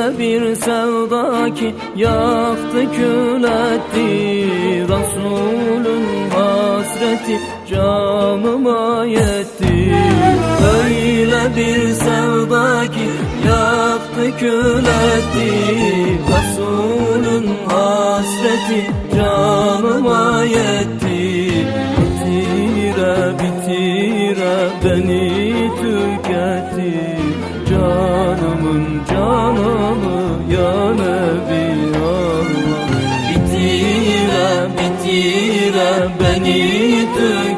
Öyle bir sevda ki yaktı kül etti. Resulün hasreti canıma yetti. Öyle bir sevda ki yaktı kül etti. Resulün hasreti canıma yetti. Bitire bitire beni tüketti. Canımın canımı fakire beni dön